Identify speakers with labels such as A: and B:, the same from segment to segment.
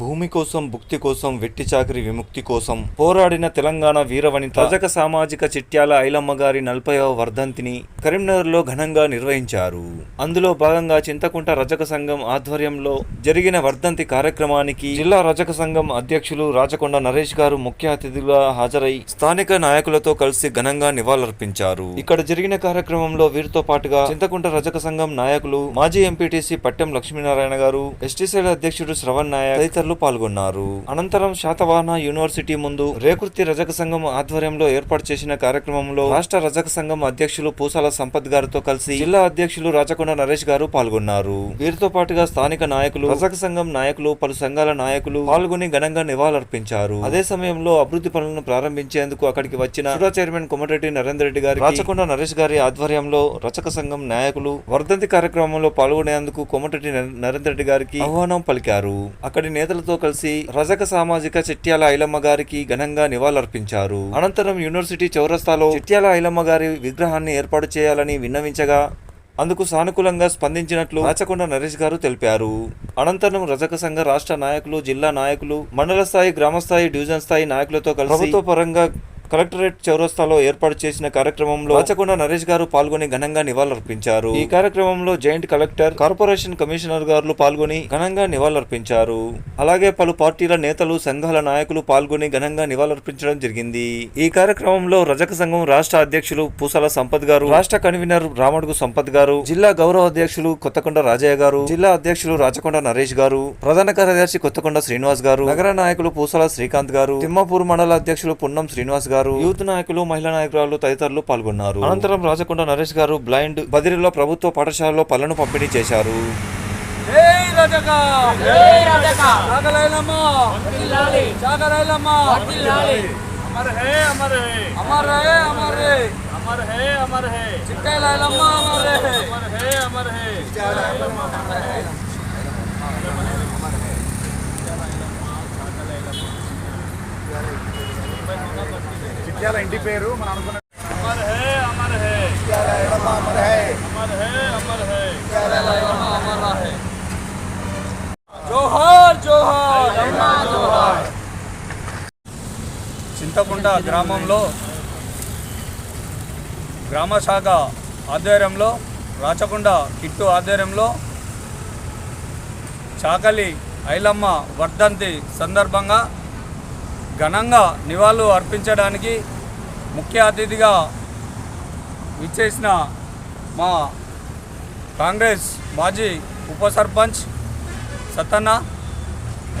A: భూమి కోసం భుక్తి కోసం వెట్టి చాకరి విముక్తి కోసం పోరాడిన తెలంగాణ వీరవనిత రజక సామాజిక చిట్యాల ఐలమ్మ గారి నలభైవ వర్ధంతిని కరీంనగర్లో ఘనంగా నిర్వహించారు. అందులో భాగంగా చింతకుంట రజక సంఘం ఆధ్వర్యంలో జరిగిన వర్ధంతి కార్యక్రమానికి జిల్లా రజక సంఘం అధ్యక్షులు రాచకొండ నరేష్ గారు ముఖ్య అతిథిగా హాజరై స్థానిక నాయకులతో కలిసి ఘనంగా నివాళులర్పించారు. ఇక్కడ జరిగిన కార్యక్రమంలో వీరితో పాటుగా చింతకుంట రజక సంఘం నాయకులు మాజీ ఎంపీటీసీ పట్టెం లక్ష్మీనారాయణ గారు ఎస్టీసీల అధ్యక్షుడు శ్రవణ్ నాయక్ తదితరులు పాల్గొన్నారు. అనంతరం శాతవాహన యూనివర్సిటీ ముందు రేకుర్తి రజక సంఘం ఆధ్వర్యంలో ఏర్పాటు చేసిన కార్యక్రమంలో రాష్ట్ర రజక సంఘం అధ్యక్షులు పూసాల సంపత్ గారితో కలిసి జిల్లా అధ్యక్షులు రాచకొండ నరేష్ గారు పాల్గొన్నారు. వీరితో పాటుగా స్థానిక నాయకులు రజక సంఘం నాయకులు పలు సంఘాల నాయకులు పాల్గొని ఘనంగా నివాళులర్పించారు. అదే సమయంలో అభివృద్ధి పనులను ప్రారంభించేందుకు అక్కడికి వచ్చిన సుడా చైర్మన్ కోమటిరెడ్డి నరేందర్ రెడ్డి గారి రాచకొండ నరేష్ గారి ఆధ్వర్యంలో రచక సంఘం నాయకులు వర్ధంతి కార్యక్రమంలో పాల్గొనేందుకు కోమటిరెడ్డి నరేందర్ రెడ్డి గారికి ఆహ్వానం పలికారు. అక్కడి నేత నేతలతో కలిసి రజక సామాజిక చిట్యాల ఐలమ్మ గారికి ఘనంగా నివాళులర్పించారు. అనంతరం యూనివర్సిటీ చౌరస్తాలో చెట్యాల ఐలమ్మ గారి విగ్రహాన్ని ఏర్పాటు చేయాలని విన్నవించగా అందుకు సానుకూలంగా స్పందించినట్లు రాచకొండ నరేష్ గారు తెలిపారు. అనంతరం రజక సంఘ రాష్ట్ర నాయకులు జిల్లా నాయకులు మండల స్థాయి గ్రామ స్థాయి డివిజన్ స్థాయి నాయకులతో కలిసి ప్రభుత్వ పరంగా కలెక్టరేట్ చౌరస్తాలో ఏర్పాటు చేసిన కార్యక్రమంలో రాచకొండ నరేష్ గారు పాల్గొని ఘనంగా నివాళులర్పించారు. ఈ కార్యక్రమంలో జాయింట్ కలెక్టర్ కార్పొరేషన్ కమిషనర్ గారు పాల్గొని ఘనంగా నివాళులర్పించారు. అలాగే పలు పార్టీల నేతలు సంఘాల నాయకులు పాల్గొని ఘనంగా నివాళులర్పించడం జరిగింది. ఈ కార్యక్రమంలో రజక సంఘం రాష్ట్ర అధ్యక్షులు పూసల సంపత్ గారు రాష్ట్ర కన్వీనర్ రామడుగు సంపత్ గారు జిల్లా గౌరవ అధ్యక్షులు కొత్తకొండ రాజయ్య గారు జిల్లా అధ్యక్షులు రాచకొండ నరేష్ గారు ప్రధాన కార్యదర్శి కొత్తకొండ శ్రీనివాస్ గారు నగర నాయకులు పూసల శ్రీకాంత్ గారు తిమ్మాపూర్ మండల అధ్యక్షులు పున్నం శ్రీనివాస్ గారు యూత్ నాయకులు మహిళా నాయకురాలు తదితరులు పాల్గొన్నారు. అనంతరం రాచకొండ నరేష్ గారు బ్లైండ్ బదిరిలో ప్రభుత్వ పాఠశాలలో పళ్ళను పంపిణీ చేశారు.
B: అమర్ హే అమర్ హే.
C: అమర్
B: హే అమర్ హే.
D: ఇంటి పేరు మనం అనుకున్న
B: అమర్ హే అమర్ హే. అమర్ హే. అమర్ హే
C: జోహార్ జోహార్.
E: జోహార్.
C: చింతకుంట గ్రామంలో గ్రామ శాఖ ఆధ్వర్యంలో రాచకొండ కిట్టు ఆధ్వర్యంలో చాకలి ఐలమ్మ వర్ధంతి సందర్భంగా ఘనంగా నివాళులు అర్పించడానికి ముఖ్య అతిథిగా విచ్చేసిన మా కాంగ్రెస్ మాజీ ఉప సర్పంచ్ సతన్న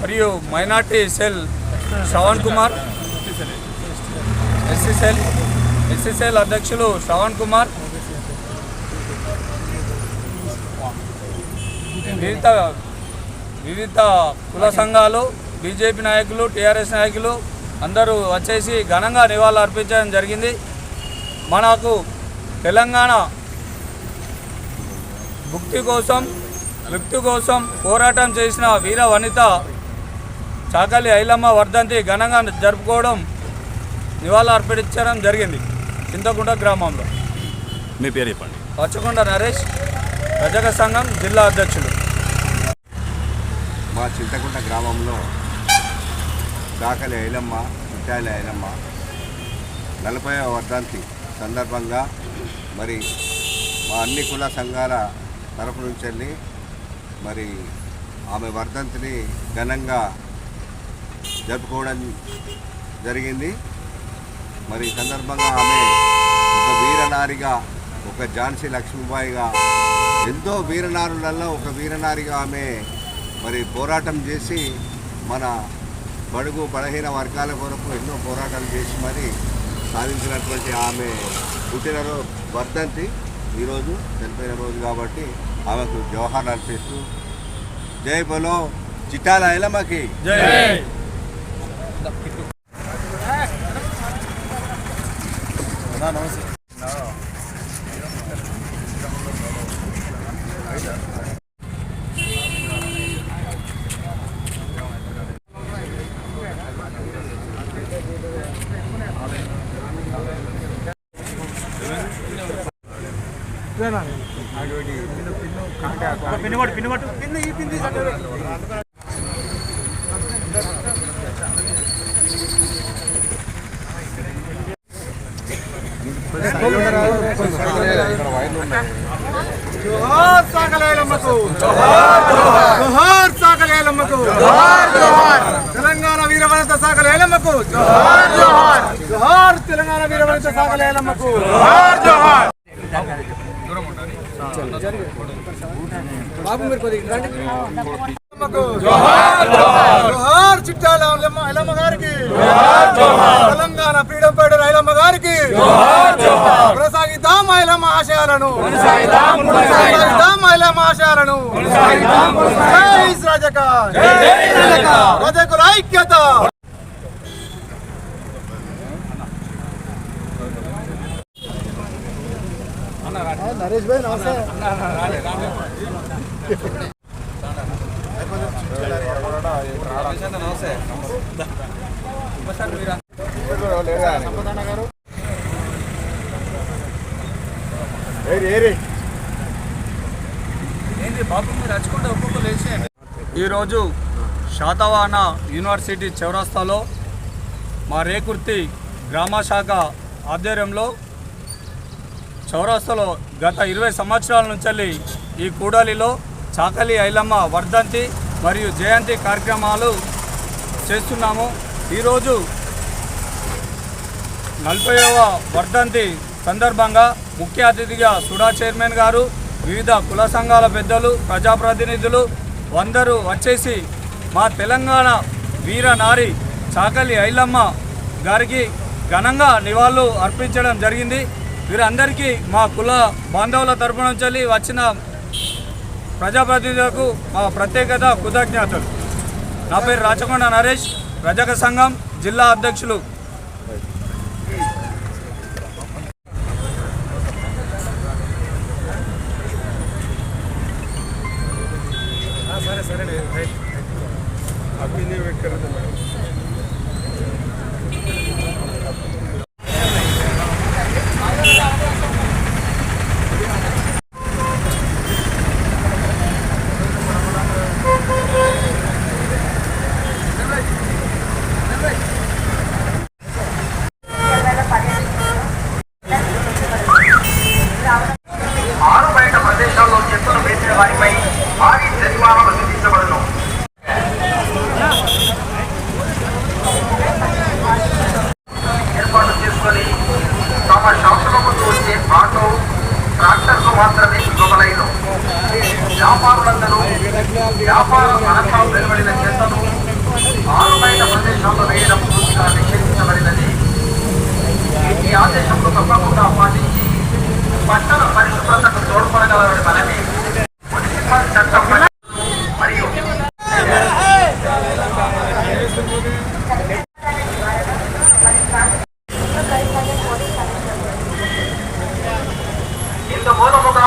C: మరియు minority cell Shravan Kumar SC cell SC cell అధ్యక్షులు శ్రవణ్ కుమార్ వివిధ వివిధ కుల సంఘాలు బీజేపీ నాయకులు టీఆర్ఎస్ నాయకులు అందరూ వచ్చేసి ఘనంగా నివాళులు అర్పించడం జరిగింది. మనకు తెలంగాణ భుక్తి కోసం వ్యక్తి కోసం పోరాటం చేసిన వీర వనిత చాకలి ఐలమ్మ వర్ధంతి ఘనంగా జరుపుకోవడం నివాళులు అర్పించడం జరిగింది. చింతకుంట గ్రామంలో.
B: మీ పేరు చెప్పండి.
C: పచ్చకొండ నరేష్ రజక సంఘం జిల్లా అధ్యక్షుడు
D: మా చింతకుంట గ్రామంలో దాఖలు ఐలమ్మ ముత్యాల ఐలమ్మ నలభై వర్ధంతి సందర్భంగా మరి మా అన్ని కుల సంఘాల తరపు నుంచి వెళ్ళి మరి ఆమె వర్ధంతిని ఘనంగా జరుపుకోవడం జరిగింది. మరి ఈ సందర్భంగా ఆమె ఒక వీరనారిగా ఒక ఝాన్సీ లక్ష్మీబాయిగా ఎంతో వీరనారులలో ఒక వీరనారిగా ఆమె మరి పోరాటం చేసి మన బడుగు బలహీన వర్గాల కొరకు ఎన్నో పోరాటాలు చేసి మరి సాధించినటువంటి ఆమె పుట్టినరోజు వర్ధంతి. ఈరోజు చనిపోయిన రోజు కాబట్టి ఆమెకు జవహర్ అర్పిస్తూ జై బలో చిట్టాల ఇలమకి
C: నమస్తే
F: జోహార్ సాగలేలమ్మకు జోహార్ సాగలేలమ్మకు జోహార్ తెలంగాణ వీరవనిత సాగలేలమ్మకు జోహార్ జోహార్ జోహార్ తెలంగాణ వీరవనిత సాగలేలమ్మకు జోహార్ జోహార్ బాబు మీరు కొద్దిగా. జోహార్ చిట్టాల గారికి తెలంగాణ ఫ్రీడమ్ ఫైటర్ ఐలమ్మ గారికి కొనసాగిద్దాం ఐలమ్మ ఆశయాలను కొనసాగిద్దాం ఐలమ్మ ఆశయాలను జై రజక ఐక్యత. నరేష్ భాయ్ నమస్తే.
C: ఏంటి బాబు ఈరోజు శాతవాహన యూనివర్సిటీ చౌరస్తాలో మా రేకుర్తి గ్రామ శాఖ ఆధ్వర్యంలో చౌరాస్తాలో గత ఇరవై సంవత్సరాల నుంచి ఈ కూడలిలో చాకలి ఐలమ్మ వర్ధంతి మరియు జయంతి కార్యక్రమాలు చేస్తున్నాము. ఈరోజు నలభైవ వర్ధంతి సందర్భంగా ముఖ్య అతిథిగా సుడా చైర్మన్ గారు వివిధ కుల సంఘాల పెద్దలు ప్రజాప్రతినిధులు అందరూ వచ్చేసి మా తెలంగాణ వీర నారి చాకలి ఐలమ్మ గారికి ఘనంగా నివాళులు అర్పించడం జరిగింది. వీరందరికీ మా కుల బాంధవుల తరపు నుంచి వచ్చిన ప్రజాప్రతినిధులకు మా ప్రత్యేకత కృతజ్ఞతలు. నా పేరు రాచకొండ నరేష్ రజక సంఘం జిల్లా అధ్యక్షులు.
G: వ్యాపారులందరూ వ్యాపార అనంతరం వెలువడిన చెత్తను ఆరు బయట ప్రదేశాల్లో వేయడం పూర్తిగా నిషేధించబడినది. ఈ ఆదేశంలో తప్పకుండా పాటించి పట్టణ పరిశుభ్రతకు తోడ్పడగలరని మనమే మున్సిపల్ చట్టం మరియు ఇందు మూలముగా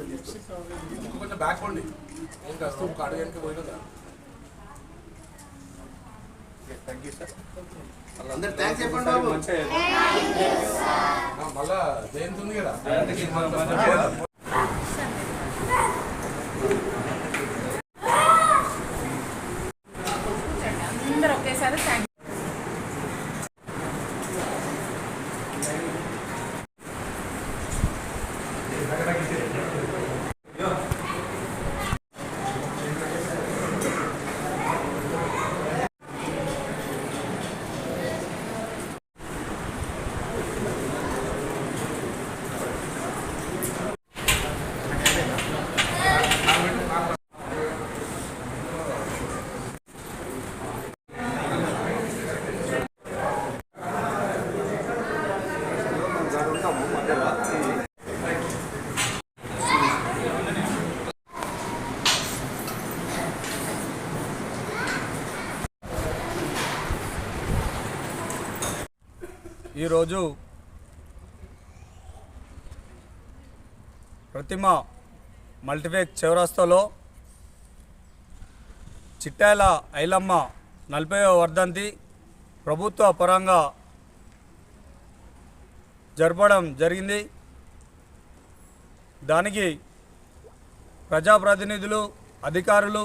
B: కొంచెం బ్యాక్ ఒక అడుగు వెనక పోయినా
F: థ్యాంక్స్ చెప్పండి బాబు.
B: మళ్ళా జయంతి ఉంది కదా
E: అందరూ ఒకేసారి థ్యాంక్
C: ఈరోజు ప్రతిమ మల్టీఫెక్ చౌరస్తాలో చిట్టాల ఐలమ్మ నలభై వర్ధంతి ప్రభుత్వ పరంగా జరపడం జరిగింది. దానికి ప్రజాప్రతినిధులు అధికారులు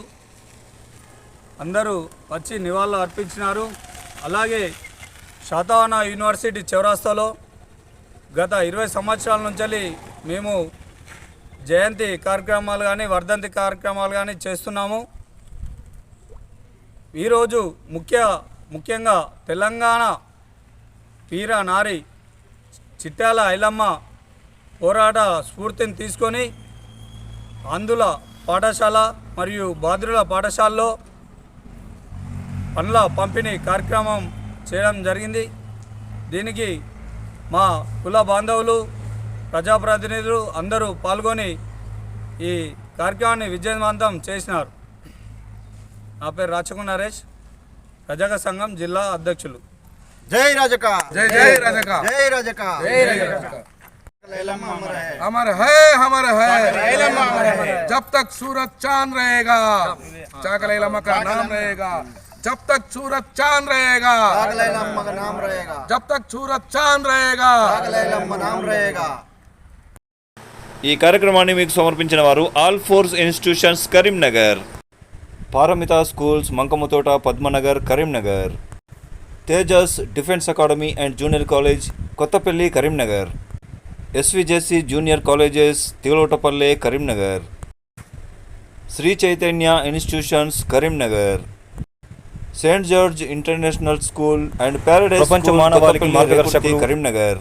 C: అందరూ వచ్చి నివాళులు అర్పించినారు. అలాగే శాతవాన యూనివర్సిటీ చౌరాస్తాలో గత ఇరవై సంవత్సరాల నుంచి మేము జయంతి కార్యక్రమాలు కానీ వర్ధంతి కార్యక్రమాలు కానీ చేస్తున్నాము. ఈరోజు ముఖ్య ముఖ్యంగా తెలంగాణ వీర నారి చిట్టాల ఐలమ్మ పోరాట స్ఫూర్తిని తీసుకొని అందుల పాఠశాల మరియు బాద్రుల పాఠశాలలో పండ్ల పంపిణీ కార్యక్రమం చేయడం జరిగింది దీనికి మా కుల బాంధవులు ప్రజాప్రతినిధులు అందరూ పాల్గొని ఈ కార్యక్రమాన్ని విజయవంతం చేసినారు నా పేరు రాచకున్ నరేష్ ప్రజాక సంఘం జిల్లా అధ్యక్షులు
F: జై రాజక
B: జై జై రజక
F: జై రాజక
B: జై రజక
F: ఐలమ్మ అమర హై
B: हमारा है हमारा है जब तक सूरज चांद रहेगा चाकल इलामा का नाम रहेगा जब तक सूरज चांद रहेगा
F: ఐలమ్మ का नाम रहेगा
B: जब तक सूरज चांद रहेगा
F: ఐలమ్మ नाम रहेगा
A: ఈ కార్యక్రమాన్ని మీకు సమర్పించిన వారు Alphores institutions Karimnagar Paramita schools Mankammathota Padmanagar Karimnagar Tejas defence academy and junior college Kothapalli Karimnagar SVJC junior colleges Tigalotapalle Karimnagar Sri Chaitanya institutions Karimnagar Saint George international school and paradise
H: ప్రపంచ మానవాళికి మార్గదర్శకులు.
A: Karimnagar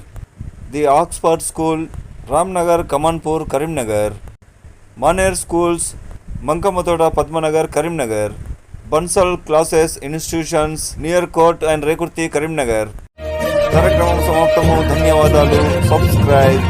A: the Oxford school Ramnagar Kamanpur Karimnagar Maner schools Mankammathota Padmanagar Karimnagar Bansal classes institutions near court and Rekurthi Karimnagar కార్యక్రమం సమాప్తము. ధన్యవాదాలు. Subscribe